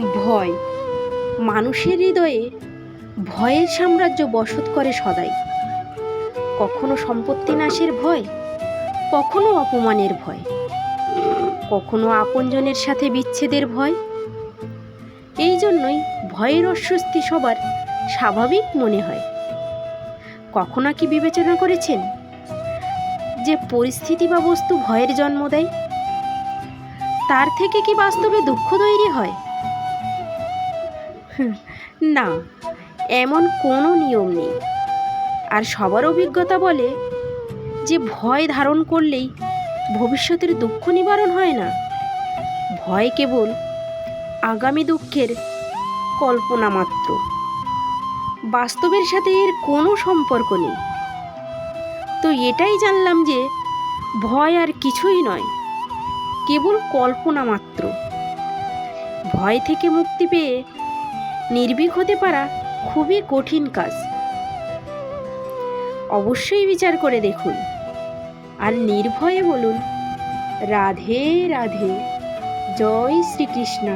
ভয়। মানুষের হৃদয়ে ভয়ের সাম্রাজ্য বসত করে সদাই। কখনো সম্পত্তি নাশের ভয়, কখনো অপমানের ভয়, কখনো আপনজনের সাথে বিচ্ছেদের ভয়। এই জন্যই ভয়ের অস্বস্তি সবার স্বাভাবিক মনে হয়। কখনো কি বিবেচনা করেছেন যে পরিস্থিতি বা বস্তু ভয়ের জন্ম দেয়? তার থেকে কি বাস্তবে দুঃখ তৈরি হয়? না, এমন কোনো নিয়ম নেই। আর সবার অভিজ্ঞতা বলে যে ভয় ধারণ করলেই ভবিষ্যতের দুঃখ নিবারণ হয় না। ভয় কেবল আগামী দুঃখের কল্পনা মাত্র। বাস্তবের সাথে এর কোনো সম্পর্ক নেই। তো এটাই জানলাম যে ভয় আর কিছুই নয়, কেবল কল্পনা মাত্র। ভয় থেকে মুক্তি পেয়ে নির্ভীক হতে পারা খুবই কঠিন কাজ। অবশ্যই বিচার করে দেখুন। আর নির্ভয়ে বলুন, রাধে রাধে, জয় শ্রীকৃষ্ণ।